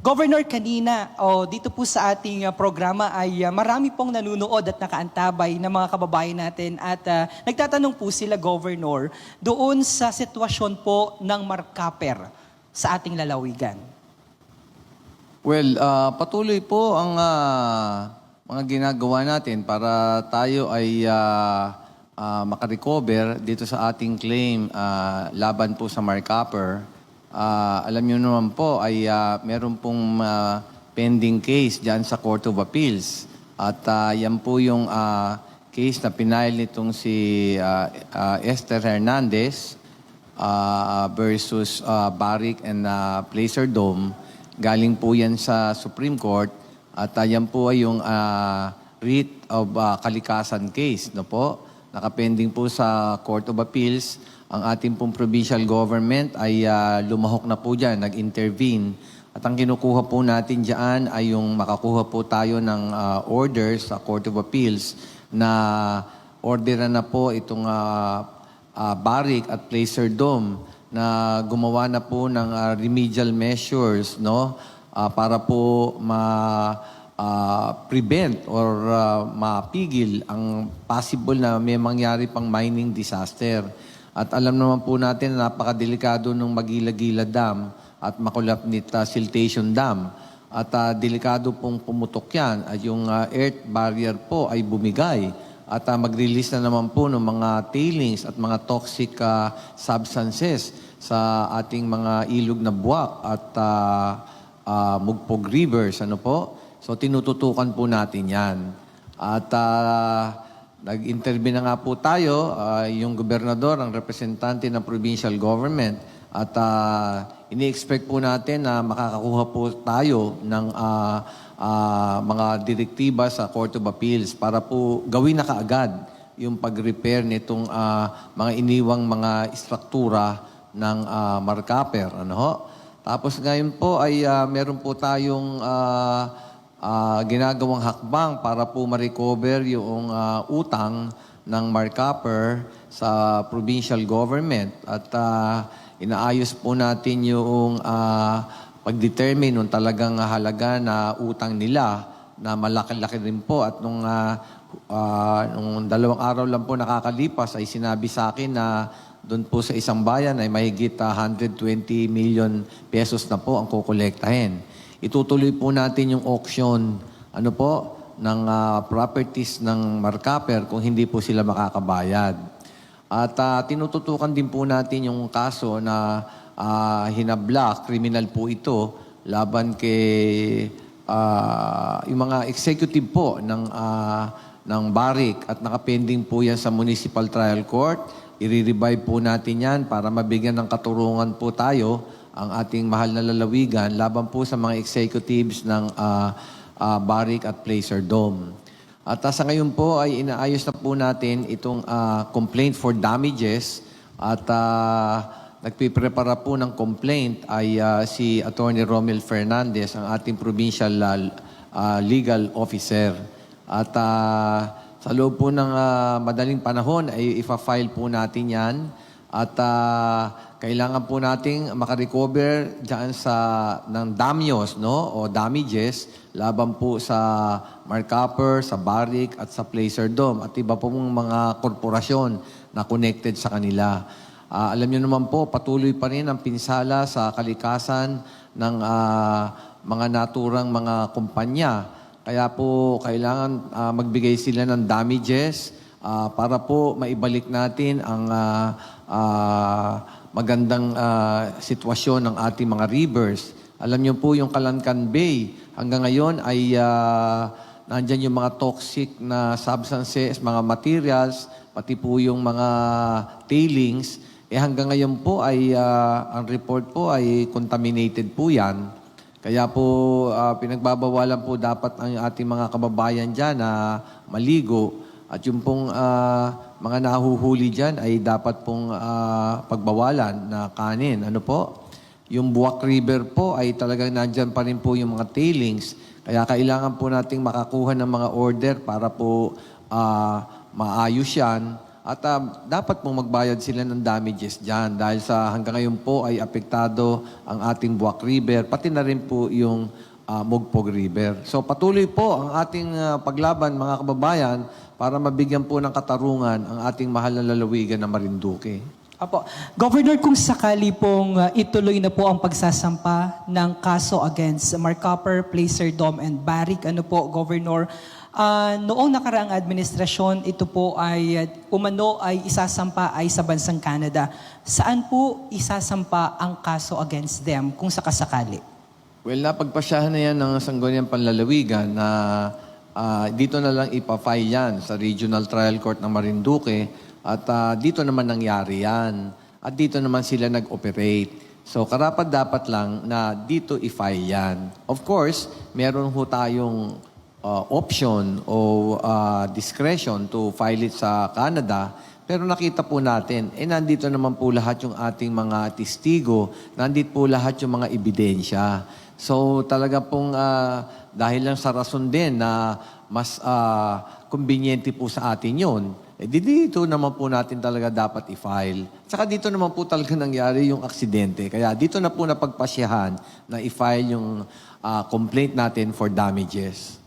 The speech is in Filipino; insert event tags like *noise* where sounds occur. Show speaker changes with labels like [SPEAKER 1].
[SPEAKER 1] Governor, kanina o dito po sa ating uh, programa ay uh, marami pong nanunood at nakaantabay ng mga kababayan natin at uh, nagtatanong po sila, Governor, doon sa sitwasyon po ng markaper sa ating lalawigan.
[SPEAKER 2] Well, ah, patuloy po ang ah, mga ginagawa natin para tayo ay ah, ah, makarecover dito sa ating claim ah, laban po sa Marcopper. Ah, alam niyo naman po ay ah, meron pong ah, pending case diyan sa Court of Appeals. At ah, yan po yung ah, case na pinail nitong si ah, ah, Esther Hernandez uh, versus uh, Barrick and uh, Placer Dome. Galing po yan sa Supreme Court at uh, yan po ay yung uh, writ of uh, kalikasan case. No po? Nakapending po sa Court of Appeals. Ang ating pong provincial government ay uh, lumahok na po dyan, nag-intervene. At ang kinukuha po natin dyan ay yung makakuha po tayo ng uh, orders sa Court of Appeals na orderan na po itong uh, uh, Barrick at Placer Dome na gumawa na po ng uh, remedial measures no Ah, para po ma ah, prevent or ah, mapigil ang possible na may mangyari pang mining disaster. At alam naman po natin na napakadelikado ng Magila-Gila Dam at Makulapnit ah, Siltation Dam. At ah, delikado pong pumutok yan at yung ah, earth barrier po ay bumigay at uh, mag-release na naman po ng mga tailings at mga toxic uh, substances sa ating mga ilog na buwak at uh, uh, mugpog rivers. Ano po? So tinututukan po natin yan. At uh, nag-intervene na nga po tayo, uh, yung gobernador, ang representante ng provincial government, at uh, ini-expect po natin na makakakuha po tayo ng uh, uh, mga direktiba sa Court of Appeals para po gawin na kaagad yung pag-repair nitong uh, mga iniwang mga struktura ng uh, markaper. Ano ho? Tapos ngayon po ay uh, meron po tayong uh, uh, ginagawang hakbang para po ma-recover yung uh, utang ng markuper sa provincial government at uh, inaayos po natin yung uh, pag-determine ng talagang halaga na utang nila na malaki-laki rin po at nung uh, uh, nung dalawang araw lang po nakakalipas ay sinabi sa akin na doon po sa isang bayan ay mahigit uh, 120 million pesos na po ang kukolektahin. Itutuloy po natin yung auction ano po ng uh, properties ng Markaper kung hindi po sila makakabayad. At uh, tinututukan din po natin yung kaso na uh, hinabla, criminal po ito, laban kay uh, yung mga executive po ng, uh, ng Barrick at nakapending po yan sa Municipal Trial Court. I-revive po natin yan para mabigyan ng katurungan po tayo ang ating mahal na lalawigan laban po sa mga executives ng uh, uh, Barrick at Placer Dome. At uh, sa ngayon po ay inaayos na po natin itong uh, complaint for damages at uh, nagpiprepara po ng complaint ay uh, si Attorney Romel Fernandez, ang ating provincial uh, legal officer. At uh, sa loob po ng uh, madaling panahon ay ifa-file po natin yan. At uh, kailangan po nating makarecover dyan sa ng damios no o damages laban po sa Marcopper, sa Barrick at sa Placer Dome at iba po mong mga korporasyon na connected sa kanila. Ah, alam niyo naman po, patuloy pa rin ang pinsala sa kalikasan ng ah, mga naturang mga kumpanya. Kaya po kailangan ah, magbigay sila ng damages ah, para po maibalik natin ang ah, ah, magandang ah, sitwasyon ng ating mga rivers. Alam niyo po yung Kalankan Bay, hanggang ngayon ay ah, nandyan yung mga toxic na substances, mga materials, pati po yung mga tailings. Eh hanggang ngayon po ay ah, ang report po ay contaminated po yan. Kaya po ah, pinagbabawalan po dapat ang ating mga kababayan dyan na maligo. At yung pong ah, mga nahuhuli dyan ay dapat pong ah, pagbawalan na kanin. Ano po? Yung Buwak River po ay talagang nandyan pa rin po yung mga tailings. Kaya kailangan po nating makakuha ng mga order para po ah, maayos yan at ah, dapat pong magbayad sila ng damages dyan dahil sa hanggang ngayon po ay apektado ang ating Buwak River, pati na rin po yung ah, Mugpog River. So patuloy po ang ating ah, paglaban mga kababayan para mabigyan po ng katarungan ang ating mahal na lalawigan na Marinduque.
[SPEAKER 1] Apo. Governor, kung sakali pong uh, ituloy na po ang pagsasampa ng kaso against Marcopper, Placer Dome, and Barrick, ano po, Governor, ah, noong nakaraang administrasyon, ito po ay uh, umano ay isasampa ay sa bansang Canada. Saan po isasampa ang kaso against them kung sakasakali?
[SPEAKER 2] Well, napagpasyahan na yan ng Sangguniang Panlalawigan na ah, dito na lang ipafile yan sa Regional Trial Court ng Marinduque at ah, dito naman nangyari yan. At dito naman sila nag-operate. So, karapat dapat lang na dito i-file yan. Of course, meron ho tayong ah, option o ah, discretion to file it sa Canada pero nakita po natin, eh nandito naman po lahat yung ating mga testigo, nandito po lahat yung mga ebidensya. So talaga pong ah, dahil lang sa rason din na mas ah, conveniente po sa atin yun, eh di dito naman po natin talaga dapat i-file. Tsaka dito naman po talaga *laughs* nangyari yung aksidente. Kaya dito na po napagpasyahan na i-file yung ah, complaint natin for damages.